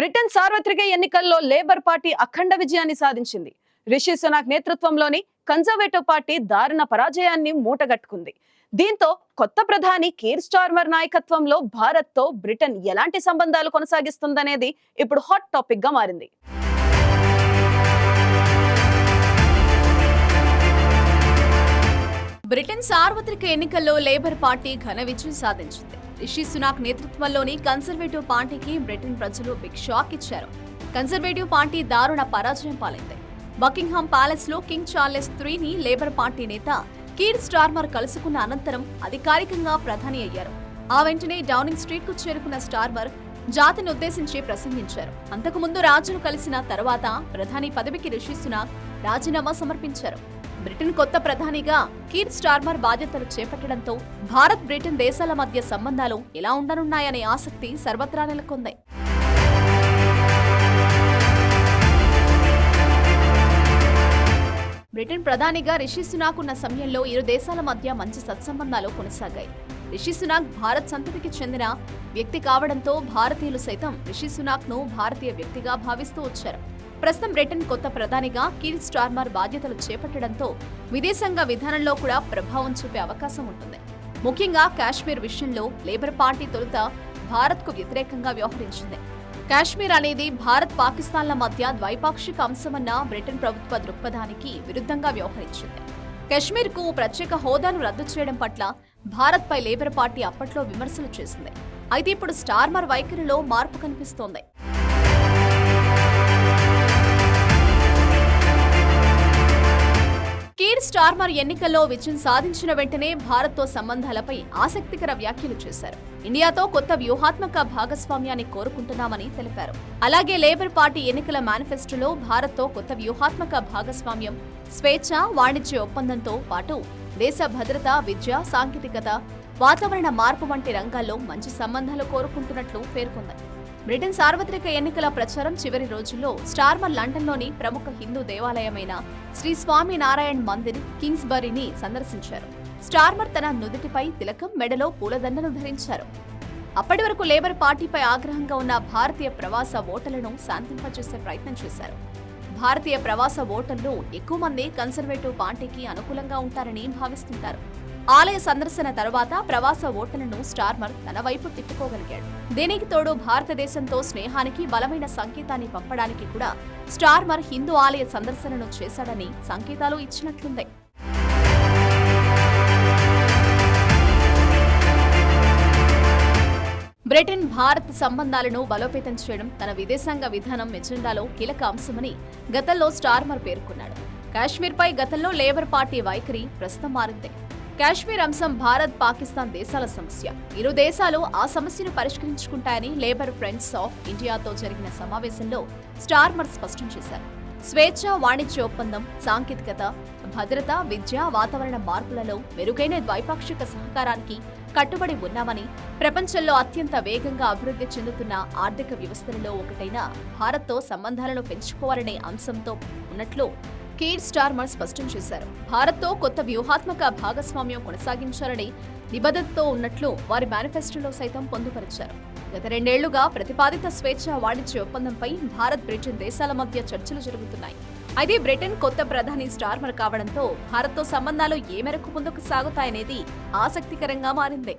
Britain సార్వత్రిక ఎన్నికల్లో labour party అఖండ విజయాన్ని సాధించింది. రిషి సునాక్ నేతృత్వంలోని కన్జర్వేటివ్ పార్టీ దారుణ పరాజయాన్ని మూటగట్టుకుంది. దీంతో కొత్త ప్రధాని కీర్ స్టార్మర్ నాయకత్వంలో భారత్తో బ్రిటన్ ఎలాంటి సంబంధాలు కొనసాగిస్తుందనేది ఇప్పుడు హాట్ టాపిక్గా మారింది. బ్రిటన్ సార్వత్రిక ఎన్నికల్లో లేబర్ పార్టీ ఘన విజయం సాధించింది. రిషి సునాక్ నేతృత్వంలోని కన్సర్వేటివ్ పార్టీకి బ్రిటన్ ప్రజలు బిగ్ షాక్ ఇచ్చారు. కన్సర్వేటివ్ పార్టీ దారుణ పరాజయం పాలైంది. బకింగ్హామ్ ప్యాలెస్లో కింగ్ చార్లెస్ త్రీని లేబర్ పార్టీ నేత కీర్ స్టార్మర్ కలుసుకున్న అనంతరం అధికారికంగా ప్రధాని అయ్యారు. ఆ వెంటనే డౌనింగ్ స్ట్రీట్కు చేరుకున్న స్టార్మర్ జాతిని ఉద్దేశించి ప్రసంగించారు. అంతకుముందు రాజును కలిసిన తర్వాత ప్రధాని పదవికి రిషి సునాక్ రాజీనామా సమర్పించారు. బ్రిటన్ కొత్త ప్రధానిగా కీర్ స్టార్మర్ బాధ్యతలు చేపట్టడంతో భారత్ బ్రిటన్ దేశాల మధ్య సంబంధాలు ఎలా ఉండనున్నాయనే ఆసక్తి సర్వత్రా నెలకొంది. బ్రిటన్ ప్రధానిగా రిషి సునాక్ ఉన్న సమయంలో ఇరు దేశాల మధ్య మంచి సత్సంబంధాలు కొనసాగాయి. రిషి సునాక్ భారత్ సంతతికి చెందిన వ్యక్తి కావడంతో భారతీయులు సైతం రిషి సునాక్ను భారతీయ వ్యక్తిగా భావిస్తూ వచ్చారు. ప్రస్తుతం బ్రిటన్ కొత్త ప్రధానిగా కీల్ స్టార్మర్ బాధ్యతలు చేపట్టడంతో విదేశాంగ విధానంలో కూడా ప్రభావం చూపే అవకాశం ఉంటుంది. ముఖ్యంగా కాశ్మీర్ విషయంలో లేబర్ పార్టీ తొలుత భారత్కు వ్యతిరేకంగా వ్యవహరించింది. కాశ్మీర్ అనేది భారత్ పాకిస్తాన్ల మధ్య ద్వైపాక్షిక అంశమన్న బ్రిటన్ ప్రభుత్వ దృక్పథానికి విరుద్ధంగా వ్యవహరించింది. కశ్మీర్కు ప్రత్యేక హోదాను రద్దు చేయడం పట్ల భారత్పై లేబర్ పార్టీ అప్పట్లో విమర్శలు చేసింది. అయితే ఇప్పుడు స్టార్మర్ వైఖరిలో మార్పు కనిపిస్తోంది. కీర్ స్టార్మర్ ఎన్నికల్లో విజయం సాధించిన వెంటనే భారత్తో సంబంధాలపై ఆసక్తికర వ్యాఖ్యలు చేశారు. ఇండియాతో కొత్త వ్యూహాత్మక భాగస్వామ్యాన్ని కోరుకుంటున్నామని తెలిపారు. అలాగే లేబర్ పార్టీ ఎన్నికల మేనిఫెస్టోలో భారత్తో కొత్త వ్యూహాత్మక భాగస్వామ్యం స్వేచ్ఛ వాణిజ్య ఒప్పందంతో పాటు దేశ భద్రత విద్య సాంకేతికత వాతావరణ మార్పు వంటి రంగాల్లో మంచి సంబంధాలు కోరుకుంటున్నట్లు పేర్కొంది. బ్రిటన్ సార్వత్రిక ఎన్నికల ప్రచారం చివరి రోజుల్లో స్టార్మర్ లండన్లోని ప్రముఖ హిందూ దేవాలయమైన శ్రీ స్వామి నారాయణ్ మందిర్ కింగ్స్బరీని సందర్శించారు. స్టార్మర్ తన నుదుటిపై తిలకం మెడలో పూలదండను ధరించారు. అప్పటి వరకు లేబర్ పార్టీపై ఆగ్రహంగా ఉన్న భారతీయ ప్రవాస ఓటర్లను శాంతింపజేసే ప్రయత్నం చేశారు. భారతీయ ప్రవాస ఓటర్లు ఎక్కువ మంది కన్సర్వేటివ్ పార్టీకి అనుకూలంగా ఉంటారని భావిస్తుంటారు. ఆలయ సందర్శన తర్వాత ప్రవాస ఓటర్లను స్టార్మర్ తన వైపు తిప్పుకోగలిగాడు. దీనికి తోడు భారతదేశంతో స్నేహానికి బలమైన సంకేతాన్ని పంపడానికి కూడా స్టార్మర్ హిందూ ఆలయ సందర్శనను చేశాడని సంకేతాలు ఇచ్చినట్లుంది. బ్రిటన్ భారత్ సంబంధాలను బలోపేతం చేయడం తన విదేశాంగ విధానం ఎజెండాలో కీలక అంశమని గతంలో స్టార్మర్ పేర్కొన్నాడు. కాశ్మీర్పై గతంలో లేబర్ పార్టీ వైఖరి ప్రస్తుతం మారింది. కాశ్మీర్ అంశం భారత్ పాకిస్తాన్ దేశాల సమస్య. ఇరు దేశాలు ఆ సమస్యను పరిష్కరించుకుంటాయని లేబర్ ఫ్రెండ్స్ ఆఫ్ ఇండియాతో జరిగిన సమావేశంలో స్టార్మర్ స్పష్టం చేశారు. స్వేచ్ఛ వాణిజ్య ఒప్పందం సాంకేతికత భద్రత విద్య వాతావరణ మార్పులలో మెరుగైన ద్వైపాక్షిక సహకారానికి కట్టుబడి ఉన్నామని ప్రపంచంలో అత్యంత వేగంగా అభివృద్ధి చెందుతున్న ఆర్థిక వ్యవస్థలలో ఒకటైన భారత్తో సంబంధాలను పెంచుకోవాలనే అంశంతో ఉన్నట్లు కీర్ స్టార్మర్ స్పష్టం చేశారు. భారత్తో కొత్త వ్యూహాత్మక భాగస్వామ్యం కొనసాగించాలని నిబద్ధతతో ఉన్నట్లు వారి మేనిఫెస్టోలో సైతం పొందుపరిచారు. గత రెండేళ్ళుగా ప్రతిపాదిత స్వేచ్ఛ వాణిజ్య ఒప్పందంపై భారత్ బ్రిటన్ దేశాల మధ్య చర్చలు జరుగుతున్నాయి. అయితే బ్రిటన్ కొత్త ప్రధాని స్టార్మర్ కావడంతో భారత్తో సంబంధాలు ఏ మేరకు ముందుకు సాగుతాయనేది ఆసక్తికరంగా మారింది.